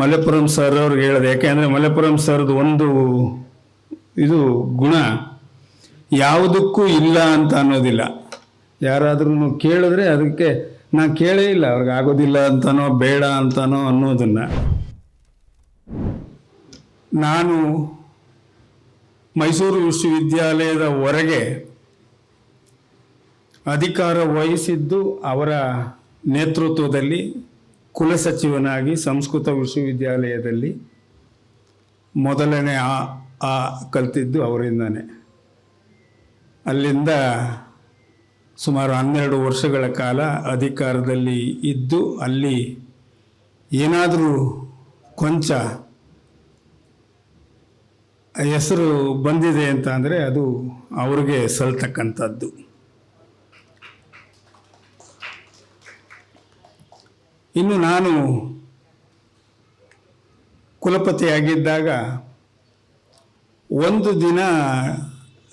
Malepuram sir ಅವ್ರಿಗೆ ಹೇಳಿದೆ, ಯಾಕೆಂದರೆ ಮಲೆಪುರಂ ಸರ್ದು ಒಂದು ಇದು ಗುಣ, ಯಾವುದಕ್ಕೂ ಇಲ್ಲ ಅಂತ ಅನ್ನೋದಿಲ್ಲ. ಯಾರಾದ್ರೂ ಕೇಳಿದ್ರೆ ಅದಕ್ಕೆ ನಾನು ಕೇಳೇ ಇಲ್ಲ, ಅವ್ರಿಗೆ ಆಗೋದಿಲ್ಲ ಅಂತನೋ, ಬೇಡ ಅಂತನೋ ಅನ್ನೋದನ್ನು. ನಾನು ಮೈಸೂರು ವಿಶ್ವವಿದ್ಯಾಲಯದ ಹೊರಗೆ ಅಧಿಕಾರ ವಹಿಸಿದ್ದು ಅವರ ನೇತೃತ್ವದಲ್ಲಿ ಕುಲಸಚಿವನಾಗಿ ಸಂಸ್ಕೃತ ವಿಶ್ವವಿದ್ಯಾಲಯದಲ್ಲಿ ಮೊದಲನೇ ಆ ಆ ಕಲ್ತಿದ್ದು ಅವರಿಂದನೇ. ಅಲ್ಲಿಂದ ಸುಮಾರು ಹನ್ನೆರಡು ವರ್ಷಗಳ ಕಾಲ ಅಧಿಕಾರದಲ್ಲಿ ಇದ್ದು ಅಲ್ಲಿ ಏನಾದರೂ ಕೊಂಚ ಹೆಸರು ಬಂದಿದೆ ಅಂತ ಅಂದರೆ ಅದು ಅವ್ರಿಗೆ ಸಲ್ತಕ್ಕಂಥದ್ದು. ಇನ್ನು ನಾನು ಕುಲಪತಿಯಾಗಿದ್ದಾಗ ಒಂದು ದಿನ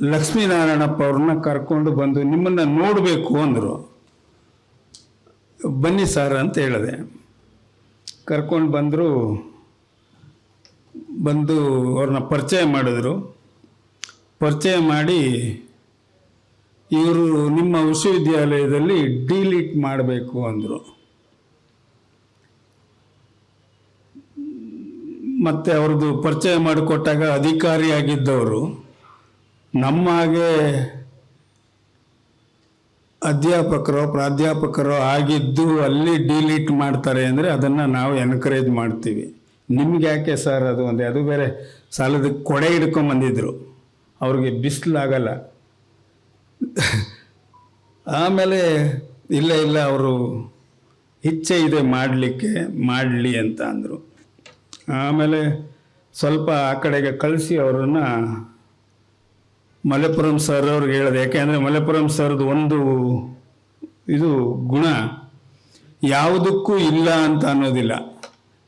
ಲಕ್ಷ್ಮೀನಾರಾಯಣಪ್ಪ ಅವ್ರನ್ನ ಕರ್ಕೊಂಡು ಬಂದು ನಿಮ್ಮನ್ನು ನೋಡಬೇಕು ಅಂದರು. ಬನ್ನಿ ಸರ್ ಅಂತ ಹೇಳಿದೆ. ಕರ್ಕೊಂಡು ಬಂದರು, ಬಂದು ಅವ್ರನ್ನ ಪರಿಚಯ ಮಾಡಿದ್ರು. ಪರಿಚಯ ಮಾಡಿ ಇವರು ನಿಮ್ಮ ವಿಶ್ವವಿದ್ಯಾಲಯದಲ್ಲಿ ಡಿಲೀಟ್ ಮಾಡಬೇಕು ಅಂದರು. ಮತ್ತು ಅವ್ರದ್ದು ಪರಿಚಯ ಮಾಡಿಕೊಟ್ಟಾಗ ಅಧಿಕಾರಿಯಾಗಿದ್ದವರು ನಮ್ಮ ಹಾಗೆ ಅಧ್ಯಾಪಕರೋ, ಪ್ರಾಧ್ಯಾಪಕರೋ ಆಗಿದ್ದು ಅಲ್ಲಿ ಡಿಲೀಟ್ ಮಾಡ್ತಾರೆ ಅಂದರೆ ಅದನ್ನು ನಾವು ಎನ್ಕರೇಜ್ ಮಾಡ್ತೀವಿ. ನಿಮ್ಗೆ ಯಾಕೆ ಸರ್ ಅದು ಒಂದೇ? ಅದು ಬೇರೆ ಸಾಲದ ಕೊಡೆ ಹಿಡ್ಕೊಂಬಂದಿದ್ರು ಅವ್ರಿಗೆ ಬಿಸಿಲಾಗಲ್ಲ ಆಮೇಲೆ ಇಲ್ಲ ಇಲ್ಲ, ಅವರು ಇಚ್ಛೆ ಇದೆ ಮಾಡಲಿಕ್ಕೆ, ಮಾಡಲಿ ಅಂತ ಅಂದರು. ಆಮೇಲೆ ಸ್ವಲ್ಪ ಆ ಕಡೆಗೆ ಕಳಿಸಿ ಅವರನ್ನು ಮಲೆಪುರಂ ಸರ್ ಅವ್ರಿಗೆ ಹೇಳಿದೆ. ಯಾಕೆಂದರೆ ಮಲೆಪುರಂ ಸರ್ದು ಒಂದು ಇದು ಗುಣ. ಯಾವುದಕ್ಕೂ ಇಲ್ಲ ಅಂತ ಅನ್ನೋದಿಲ್ಲ.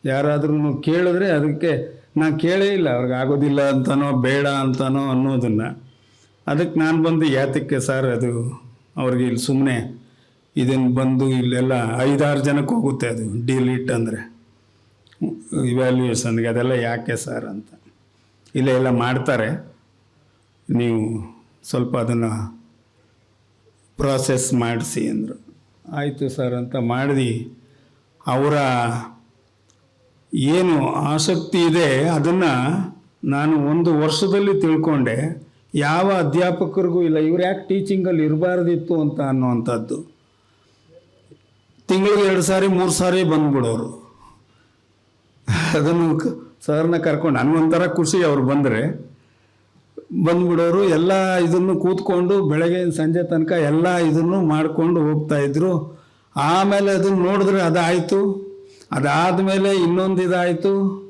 ಯಾರಾದ್ರೂ ಕೇಳಿದ್ರೆ ಅದಕ್ಕೆ ನಾನು ಕೇಳೇ ಇಲ್ಲ. ಅವ್ರಿಗೆ ಆಗೋದಿಲ್ಲ ಅಂತನೋ, ಬೇಡ ಅಂತನೋ ಅನ್ನೋದನ್ನು. ಅದಕ್ಕೆ ನಾನು ಬಂದು ಯಾತಕ್ಕೆ ಸರ್ ಅದು ಅವ್ರಿಗೆ ಇಲ್ಲಿ ಸುಮ್ಮನೆ ಇದನ್ನು ಬಂದು ಇಲ್ಲೆಲ್ಲ ಐದಾರು ಜನಕ್ಕೆ ಹೋಗುತ್ತೆ ಅದು ಡೀಲ್ ಅಂದರೆ. ಇವ್ಯಾಲ್ಯೂಯೇಷನ್ಗೆ ಅದೆಲ್ಲ ಯಾಕೆ ಸರ್ ಅಂತ. ಇಲ್ಲ ಎಲ್ಲ ಮಾಡ್ತಾರೆ. ನೀವು ಸ್ವಲ್ಪ ಅದನ್ನು ಪ್ರಾಸೆಸ್ ಮಾಡಿಸಿ ಅಂದರು. ಆಯಿತು ಸರ್ ಅಂತ ಮಾಡಿದಿ. ಅವರ ಏನು ಆಸಕ್ತಿ ಇದೆ ಅದನ್ನು ನಾನು ಒಂದು ವರ್ಷದಲ್ಲಿ ತಿಳ್ಕೊಂಡೆ. ಯಾವ ಅಧ್ಯಾಪಕರಿಗೂ ಇಲ್ಲ, ಇವ್ರು ಯಾಕೆ ಟೀಚಿಂಗಲ್ಲಿ ಇರಬಾರ್ದಿತ್ತು ಅಂತ ಅನ್ನುವಂಥದ್ದು. ತಿಂಗಳಿಗೆ ಎರಡು ಸಾರಿ, ಮೂರು ಸಾರಿ ಬಂದ್ಬಿಡೋರು. ಅದನ್ನು ಸರ್ನ ಕರ್ಕೊಂಡು ನನಗೊಂಥರ ಖುಷಿ ಅವ್ರು ಬಂದರೆ, ಬಂದ್ಬಿಡೋರು ಎಲ್ಲ ಇದನ್ನು ಕೂತ್ಕೊಂಡು ಬೆಳಗ್ಗೆ ಸಂಜೆ ತನಕ ಎಲ್ಲ ಇದನ್ನು ಮಾಡಿಕೊಂಡು ಹೋಗ್ತಾ ಇದ್ರು. ಆಮೇಲೆ ಅದನ್ನು ನೋಡಿದ್ರೆ ಅದಾಯಿತು. ಅದಾದಮೇಲೆ ಇನ್ನೊಂದು ಇದಾಯಿತು.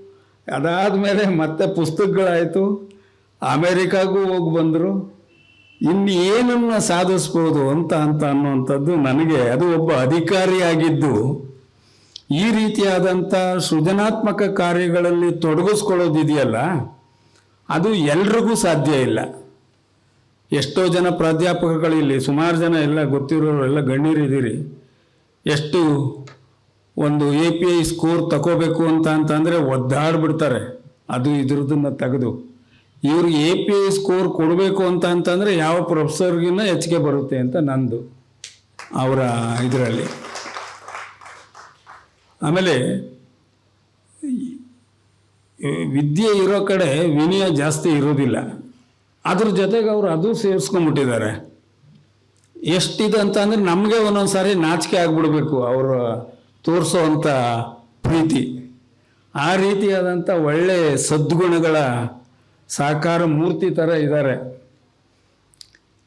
ಅದಾದಮೇಲೆ ಮತ್ತೆ ಪುಸ್ತಕಗಳಾಯಿತು. ಅಮೇರಿಕಾಗೂ ಹೋಗಿ ಬಂದರು. ಇನ್ನು ಏನನ್ನು ಸಾಧಿಸ್ಬೋದು ಅಂತ ಅಂತ ಅನ್ನುವಂಥದ್ದು ನನಗೆ, ಅದು ಒಬ್ಬ ಅಧಿಕಾರಿಯಾಗಿದ್ದು. ಈ ರೀತಿಯಾದಂಥ ಸೃಜನಾತ್ಮಕ ಕಾರ್ಯಗಳಲ್ಲಿ ತೊಡಗಿಸ್ಕೊಳ್ಳೋದಿದೆಯಲ್ಲ, ಅದು ಎಲ್ರಿಗೂ ಸಾಧ್ಯ ಇಲ್ಲ. ಎಷ್ಟೋ ಜನ ಪ್ರಾಧ್ಯಾಪಕಗಳಿಲ್ಲಿ, ಸುಮಾರು ಜನ ಎಲ್ಲ ಗೊತ್ತಿರೋರು ಎಲ್ಲ ಗಣ್ಯರಿದ್ದೀರಿ. ಎಷ್ಟು ಒಂದು ಎ ಪಿ ಐ ಸ್ಕೋರ್ ತಗೋಬೇಕು ಅಂತ ಅಂತಂದರೆ ಒದ್ದಾಡ್ಬಿಡ್ತಾರೆ. ಅದು ಇದ್ರದನ್ನು ತೆಗೆದು. ಇವ್ರಿಗೆ ಎ ಪಿ ಐ ಸ್ಕೋರ್ ಕೊಡಬೇಕು ಅಂತ ಅಂತಂದರೆ ಯಾವ ಪ್ರೊಫೆಸರ್ಗಿನ್ನ ಹೆಚ್ಚಿಗೆ ಬರುತ್ತೆ ಅಂತ ನಂದು ಅವರ ಇದರಲ್ಲಿ. ಆಮೇಲೆ ವಿದ್ಯೆ ಇರೋ ಕಡೆ ವಿನಯ ಜಾಸ್ತಿ ಇರೋದಿಲ್ಲ ಅದ್ರ ಜೊತೆಗೆ ಅವರು ಅದು ಸೇರಿಸ್ಕೊಂಡ್ಬಿಟ್ಟಿದ್ದಾರೆ. ಎಷ್ಟಿದೆ ಅಂತ ಅಂದರೆ ನಮಗೆ ಒಂದೊಂದು ಸಾರಿ ನಾಚಿಕೆ ಆಗ್ಬಿಡ್ಬೇಕು ಅವರು ತೋರಿಸೋವಂಥ ಪ್ರೀತಿ. ಆ ರೀತಿಯಾದಂಥ ಒಳ್ಳೆ ಸದ್ಗುಣಗಳ ಸಾಕಾರ ಮೂರ್ತಿ ಥರ ಇದ್ದಾರೆ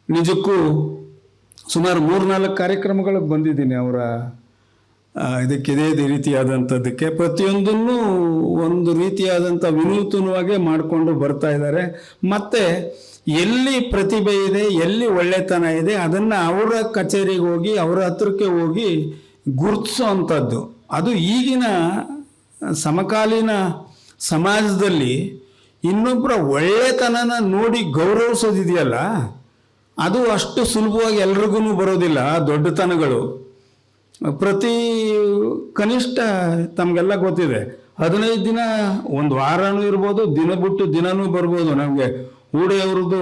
ನಿಜಕ್ಕೂ ಸುಮಾರು ಮೂರ್ನಾಲ್ಕು ಕಾರ್ಯಕ್ರಮಗಳಿಗೆ ಬಂದಿದ್ದೀನಿ ಅವರ ಇದಕ್ಕೆ ಇದೇ ರೀತಿಯಾದಂಥದ್ದಕ್ಕೆ ಪ್ರತಿಯೊಂದನ್ನು ಒಂದು ರೀತಿಯಾದಂಥ ವಿನೂತನವಾಗೇ ಮಾಡಿಕೊಂಡು ಬರ್ತಾ ಇದ್ದಾರೆ. ಮತ್ತು ಎಲ್ಲಿ ಪ್ರತಿಭೆ ಇದೆ, ಎಲ್ಲಿ ಒಳ್ಳೆತನ ಇದೆ, ಅದನ್ನು ಅವರ ಕಚೇರಿಗೆ ಹೋಗಿ, ಅವರ ಹತ್ರಕ್ಕೆ ಹೋಗಿ ಗುರುತಿಸೋ ಅಂಥದ್ದು ಅದು ಈಗಿನ ಸಮಕಾಲೀನ ಸಮಾಜದಲ್ಲಿ ಇನ್ನೊಬ್ಬರ ಒಳ್ಳೆತನನ ನೋಡಿ ಗೌರವಿಸೋದಿದೆಯಲ್ಲ, ಅದು ಅಷ್ಟು ಸುಲಭವಾಗಿ ಎಲ್ರಿಗೂ ಬರೋದಿಲ್ಲ ದೊಡ್ಡತನಗಳು. ಪ್ರತಿ ಕನಿಷ್ಠ ತಮಗೆಲ್ಲ ಗೊತ್ತಿದೆ. ಹದಿನೈದು ದಿನ, ಒಂದು ವಾರನೂ ಇರ್ಬೋದು, ದಿನ ಬಿಟ್ಟು ದಿನನೂ ಬರ್ಬೋದು. ನಮಗೆ ಹೂಡೆ ಅವ್ರದ್ದು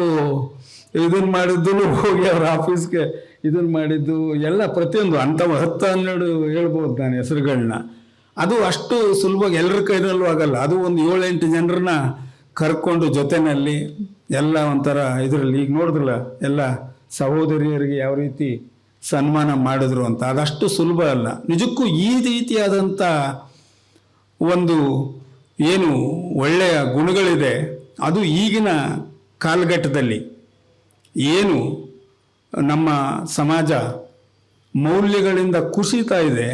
ಇದನ್ನ ಮಾಡಿದ್ದು ಹೋಗಿ ಅವ್ರ ಆಫೀಸ್ಗೆ ಇದನ್ನ ಮಾಡಿದ್ದು ಎಲ್ಲ ಪ್ರತಿಯೊಂದು ಅಂಥವು ಹತ್ತು ಹನ್ನೆರಡು ಹೇಳ್ಬೋದು ನಾನು ಹೆಸರುಗಳನ್ನ ಅದು ಅಷ್ಟು ಸುಲಭವಾಗಿ ಎಲ್ಲರ ಕೈನಲ್ಲೂ ಆಗಲ್ಲ. ಅದು ಒಂದು ಏಳೆಂಟು ಜನರನ್ನ ಕರ್ಕೊಂಡು ಜೊತೆಯಲ್ಲಿ ಎಲ್ಲ ಒಂಥರ ಇದರಲ್ಲಿ. ಈಗ ನೋಡಿದ್ರಲ್ಲ, ಎಲ್ಲ ಸಹೋದರಿಯರಿಗೆ ಯಾವ ರೀತಿ ಸನ್ಮಾನ ಮಾಡಿದ್ರು ಅಂತ. ಅದಷ್ಟು ಸುಲಭ ಅಲ್ಲ. ನಿಜಕ್ಕೂ ಈ ರೀತಿಯಾದಂಥ ಒಂದು ಏನು ಒಳ್ಳೆಯ ಗುಣಗಳಿದೆ, ಅದು ಈಗಿನ ಕಾಲಘಟ್ಟದಲ್ಲಿ. ಏನು ನಮ್ಮ ಸಮಾಜ ಮೌಲ್ಯಗಳಿಂದ ಕುಸಿತಾ ಇದೆ,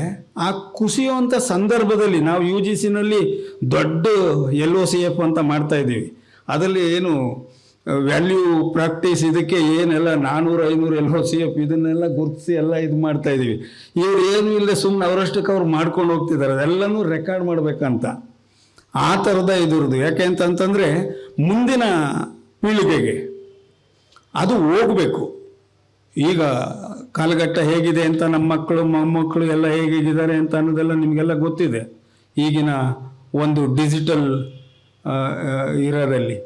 ಆ ಕುಸಿಯುವಂಥ ಸಂದರ್ಭದಲ್ಲಿ ನಾವು ಯು ಜಿ ಸಿನಲ್ಲಿ ದೊಡ್ಡ ಎಲ್ ಒ ಸಿ ಎಫ್ ಅಂತ ಮಾಡ್ತಾ ಇದ್ದೀವಿ. ಅದರಲ್ಲಿ ಏನು ವ್ಯಾಲ್ಯೂ ಪ್ರಾಕ್ಟೀಸ್ ಇದಕ್ಕೆ ಏನೆಲ್ಲ ನಾನ್ನೂರು ಐನೂರು ಎಲ್ ಒ ಸಿ ಎಫ್ ಇದನ್ನೆಲ್ಲ ಗುರುತಿಸಿ ಎಲ್ಲ ಇದು ಮಾಡ್ತಾ ಇದ್ದೀವಿ ಇವ್ರು ಏನು ಇಲ್ಲದೆ ಸುಮ್ಮನೆ ಅವರಷ್ಟಕ್ಕೆ ಅವ್ರು ಮಾಡ್ಕೊಂಡು ಹೋಗ್ತಿದ್ದಾರೆ. ಅದೆಲ್ಲನೂ ರೆಕಾರ್ಡ್ ಮಾಡಬೇಕಂತ. ಆ ಥರದ ಇದ್ರದ್ದು ಯಾಕೆ ಅಂತಂತಂದರೆ ಮುಂದಿನ ಪೀಳಿಗೆಗೆ ಅದು ಹೋಗಬೇಕು. ಈಗ ಕಾಲಘಟ್ಟ ಹೇಗಿದೆ ಅಂತ ನಮ್ಮ ಮಕ್ಕಳು, ಮೊಮ್ಮಕ್ಕಳು ಎಲ್ಲ ಹೇಗಿದ್ದಾರೆ ಅಂತ ಅನ್ನೋದೆಲ್ಲ ನಿಮಗೆಲ್ಲ ಗೊತ್ತಿದೆ. ಈಗಿನ ಒಂದು ಡಿಜಿಟಲ್ ಇರೋದಲ್ಲಿ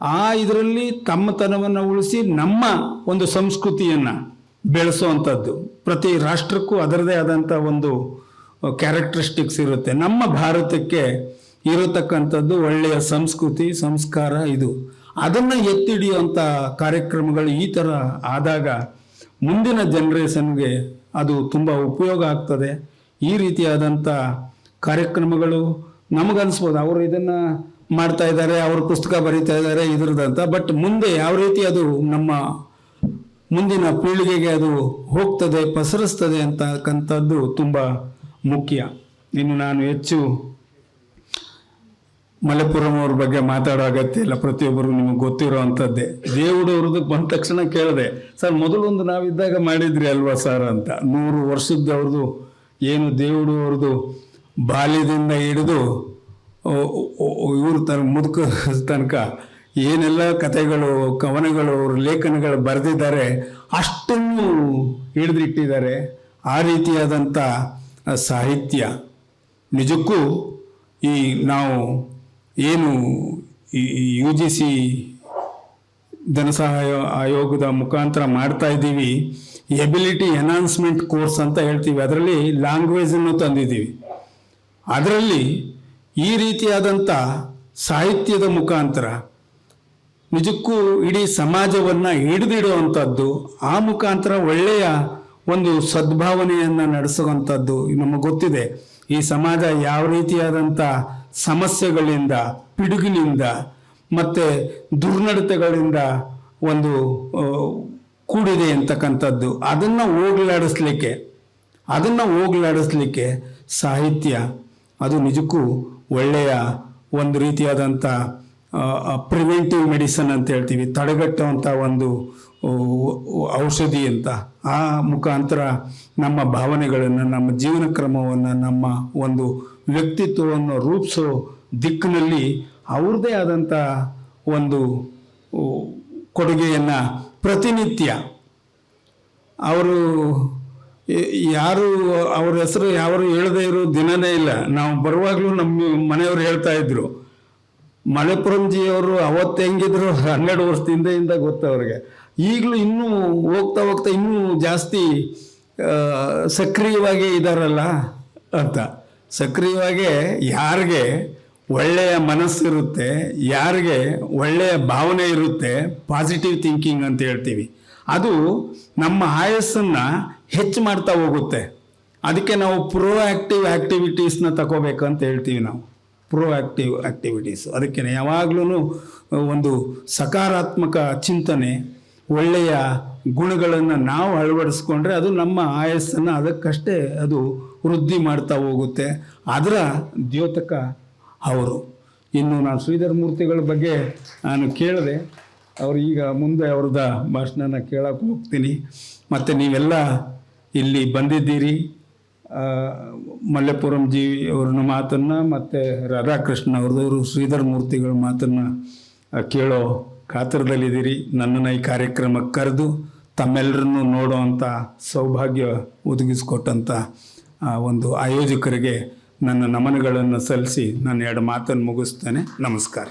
ಆ ಇದರಲ್ಲಿ ತಮ್ಮತನವನ್ನು ಉಳಿಸಿ ನಮ್ಮ ಒಂದು ಸಂಸ್ಕೃತಿಯನ್ನು ಬೆಳೆಸುವಂಥದ್ದು. ಪ್ರತಿ ರಾಷ್ಟ್ರಕ್ಕೂ ಅದರದೇ ಆದಂಥ ಒಂದು ಕ್ಯಾರೆಕ್ಟರಿಸ್ಟಿಕ್ಸ್ ಇರುತ್ತೆ. ನಮ್ಮ ಭಾರತಕ್ಕೆ ಇರತಕ್ಕಂಥದ್ದು ಒಳ್ಳೆಯ ಸಂಸ್ಕೃತಿ, ಸಂಸ್ಕಾರ ಇದು. ಅದನ್ನು ಎತ್ತಿಡಿಯುವಂಥ ಕಾರ್ಯಕ್ರಮಗಳು ಈ ಥರ ಆದಾಗ ಮುಂದಿನ ಜನ್ರೇಷನ್ಗೆ ಅದು ತುಂಬ ಉಪಯೋಗ ಆಗ್ತದೆ. ಈ ರೀತಿಯಾದಂಥ ಕಾರ್ಯಕ್ರಮಗಳು ನಮಗನ್ಸ್ಬೋದು. ಅವರು ಇದನ್ನು ಮಾಡ್ತಾ ಇದ್ದಾರೆ, ಅವರು ಪುಸ್ತಕ ಬರೀತಾ ಇದ್ದಾರೆ ಇದ್ರದಂತ ಬಟ್ ಮುಂದೆ ಯಾವ ರೀತಿ ಅದು ನಮ್ಮ ಮುಂದಿನ ಪೀಳಿಗೆಗೆ ಅದು ಹೋಗ್ತದೆ, ಪಸರಿಸ್ತದೆ ಅಂತಕ್ಕಂಥದ್ದು ತುಂಬ ಮುಖ್ಯ. ಇನ್ನು ನಾನು ಹೆಚ್ಚು ಮಲೆಪುರಂ ಅವ್ರ ಬಗ್ಗೆ ಮಾತಾಡೋ ಅಗತ್ಯ ಇಲ್ಲ. ಪ್ರತಿಯೊಬ್ಬರು ನಿಮಗೆ ಗೊತ್ತಿರೋ ಅಂಥದ್ದೇ. ದೇವುಡು ಅವ್ರದ್ದು ಬಂದ ತಕ್ಷಣ ಕೇಳಿದೆ, ಸರ್ ಮೊದಲೊಂದು ನಾವಿದ್ದಾಗ ಮಾಡಿದ್ರಿ ಅಲ್ವಾ ಸರ್? ಅಂತ. ನೂರು ವರ್ಷದ ಅವ್ರದ್ದು, ಏನು ದೇವುಡು ಅವ್ರದ್ದು ಬಾಲ್ಯದಿಂದ ಹಿಡಿದು ಇವ್ರ ತರ ಮುದುಕ ತನಕ ಏನೆಲ್ಲ ಕಥೆಗಳು, ಕವನಗಳು, ಅವರು ಲೇಖನಗಳು ಬರೆದಿದ್ದಾರೆ, ಅಷ್ಟನ್ನು ಹಿಡಿದಿಟ್ಟಿದ್ದಾರೆ. ಆ ರೀತಿಯಾದಂಥ ಸಾಹಿತ್ಯ. ನಿಜಕ್ಕೂ ಈ ನಾವು ಏನು ಯು ಜಿ ಸಿ ಧನಸಹಾಯ ಆಯೋಗದ ಮುಖಾಂತರ ಮಾಡ್ತಾ ಇದ್ದೀವಿ. ಎಬಿಲಿಟಿ ಎನ್ಹಾನ್ಸ್ಮೆಂಟ್ ಕೋರ್ಸ್ ಅಂತ ಹೇಳ್ತೀವಿ. ಅದರಲ್ಲಿ ಲ್ಯಾಂಗ್ವೇಜನ್ನು ತಂದಿದ್ದೀವಿ. ಅದರಲ್ಲಿ ಈ ರೀತಿಯಾದಂಥ ಸಾಹಿತ್ಯದ ಮುಖಾಂತರ ನಿಜಕ್ಕೂ ಇಡೀ ಸಮಾಜವನ್ನು ಹಿಡಿದಿಡುವಂಥದ್ದು ಆ ಮುಖಾಂತರ ಒಳ್ಳೆಯ ಒಂದು ಸದ್ಭಾವನೆಯನ್ನು ನಡೆಸುವಂಥದ್ದು ನಮಗೆ ಗೊತ್ತಿದೆ. ಈ ಸಮಾಜ ಯಾವ ರೀತಿಯಾದಂಥ ಸಮಸ್ಯೆಗಳಿಂದ, ಪಿಡುಗಿನಿಂದ ಮತ್ತು ದುರ್ನಡತೆಗಳಿಂದ ಒಂದು ಕೂಡಿದೆ ಅಂತಕ್ಕಂಥದ್ದು. ಅದನ್ನು ಹೋಗ್ಲಾಡಿಸ್ಲಿಕ್ಕೆ ಅದನ್ನು ಹೋಗ್ಲಾಡಿಸ್ಲಿಕ್ಕೆ ಸಾಹಿತ್ಯ ಅದು ನಿಜಕ್ಕೂ ಒಳ್ಳೆಯ ಒಂದು ರೀತಿಯಾದಂಥ ಪ್ರಿವೆಂಟಿವ್ ಮೆಡಿಸನ್ ಅಂತ ಹೇಳ್ತೀವಿ, ತಡೆಗಟ್ಟುವಂಥ ಒಂದು ಔಷಧಿ ಅಂತ. ಆ ಮುಖಾಂತರ ನಮ್ಮ ಭಾವನೆಗಳನ್ನು, ನಮ್ಮ ಜೀವನ ಕ್ರಮವನ್ನು, ನಮ್ಮ ಒಂದು ವ್ಯಕ್ತಿತ್ವವನ್ನು ರೂಪಿಸೋ ದಿಕ್ಕಿನಲ್ಲಿ ಅವ್ರದ್ದೇ ಆದಂಥ ಒಂದು ಕೊಡುಗೆಯನ್ನು ಪ್ರತಿನಿತ್ಯ ಅವರು ಯಾರು ಅವ್ರ ಹೆಸರು ಯಾರು ಹೇಳದೇ ಇರೋ ದಿನನೇ ಇಲ್ಲ. ನಾವು ಬರುವಾಗಲೂ ನಮ್ಮ ಮನೆಯವರು ಹೇಳ್ತಾ ಇದ್ರು. ಮಲೆಪುರಂಜಿ ಅವರು ಅವತ್ತು ಹೆಂಗಿದ್ರು ಹನ್ನೆರಡು ವರ್ಷದಿಂದ ಇಂದ ಗೊತ್ತು ಅವ್ರಿಗೆ. ಈಗಲೂ ಇನ್ನೂ ಹೋಗ್ತಾ ಹೋಗ್ತಾ ಇನ್ನೂ ಜಾಸ್ತಿ ಸಕ್ರಿಯವಾಗಿ ಇದ್ದಾರಲ್ಲ ಅಂತ. ಸಕ್ರಿಯವಾಗಿ ಯಾರಿಗೆ ಒಳ್ಳೆಯ ಮನಸ್ಸಿರುತ್ತೆ ಯಾರಿಗೆ ಒಳ್ಳೆಯ ಭಾವನೆ ಇರುತ್ತೆ ಪಾಸಿಟಿವ್ ಥಿಂಕಿಂಗ್ ಅಂತ ಹೇಳ್ತೀವಿ. ಅದು ನಮ್ಮ ಆಯಸ್ಸನ್ನು ಹೆಚ್ಚು ಮಾಡ್ತಾ ಹೋಗುತ್ತೆ. ಅದಕ್ಕೆ ನಾವು ಪ್ರೋ ಆ್ಯಕ್ಟಿವ್ ಆ್ಯಕ್ಟಿವಿಟೀಸ್ನ ತಗೋಬೇಕು ಅಂತ ಹೇಳ್ತೀವಿ ನಾವು. ಪ್ರೋ ಆ್ಯಕ್ಟಿವ್ ಆ್ಯಕ್ಟಿವಿಟೀಸ್ ಅದಕ್ಕೆ ಯಾವಾಗಲೂ ಒಂದು ಸಕಾರಾತ್ಮಕ ಚಿಂತನೆ, ಒಳ್ಳೆಯ ಗುಣಗಳನ್ನು ನಾವು ಅಳವಡಿಸ್ಕೊಂಡ್ರೆ ಅದು ನಮ್ಮ ಆಯಸ್ಸನ್ನು ಅದಕ್ಕಷ್ಟೇ ಅದು ವೃದ್ಧಿ ಮಾಡ್ತಾ ಹೋಗುತ್ತೆ. ಅದರ ದ್ಯೋತಕ ಅವರು. ಇನ್ನು ನಾನು ಶ್ರೀಧರ್ ಮೂರ್ತಿಗಳ ಬಗ್ಗೆ ನಾನು ಕೇಳಿದೆ, ಅವರು ಈಗ ಮುಂದೆ ಅವ್ರದ ಭಾಷಣನ ಕೇಳಕ್ಕೆ ಹೋಗ್ತೀನಿ. ಮತ್ತು ನೀವೆಲ್ಲ ಇಲ್ಲಿ ಬಂದಿದ್ದೀರಿ. ಮಲ್ಲೆಪುರಂ ಜಿ ಅವ್ರನ್ನ ಮಾತನ್ನು ಮತ್ತು ರಾಧಾಕೃಷ್ಣ ಅವ್ರದವರು ಶ್ರೀಧರ ಮೂರ್ತಿಗಳ ಮಾತನ್ನು ಕೇಳೋ ಕಾತರದಲ್ಲಿದ್ದೀರಿ. ನನ್ನನ್ನು ಈ ಕಾರ್ಯಕ್ರಮಕ್ಕೆ ಕರೆದು ತಮ್ಮೆಲ್ಲರನ್ನು ನೋಡೋ ಅಂಥ ಸೌಭಾಗ್ಯ ಒದಗಿಸ್ಕೊಟ್ಟಂಥ ಒಂದು ಆಯೋಜಕರಿಗೆ ನನ್ನ ನಮನಗಳನ್ನು ಸಲ್ಲಿಸಿ ನನ್ನ ಎರಡು ಮಾತನ್ನು ಮುಗಿಸ್ತೇನೆ. ನಮಸ್ಕಾರ.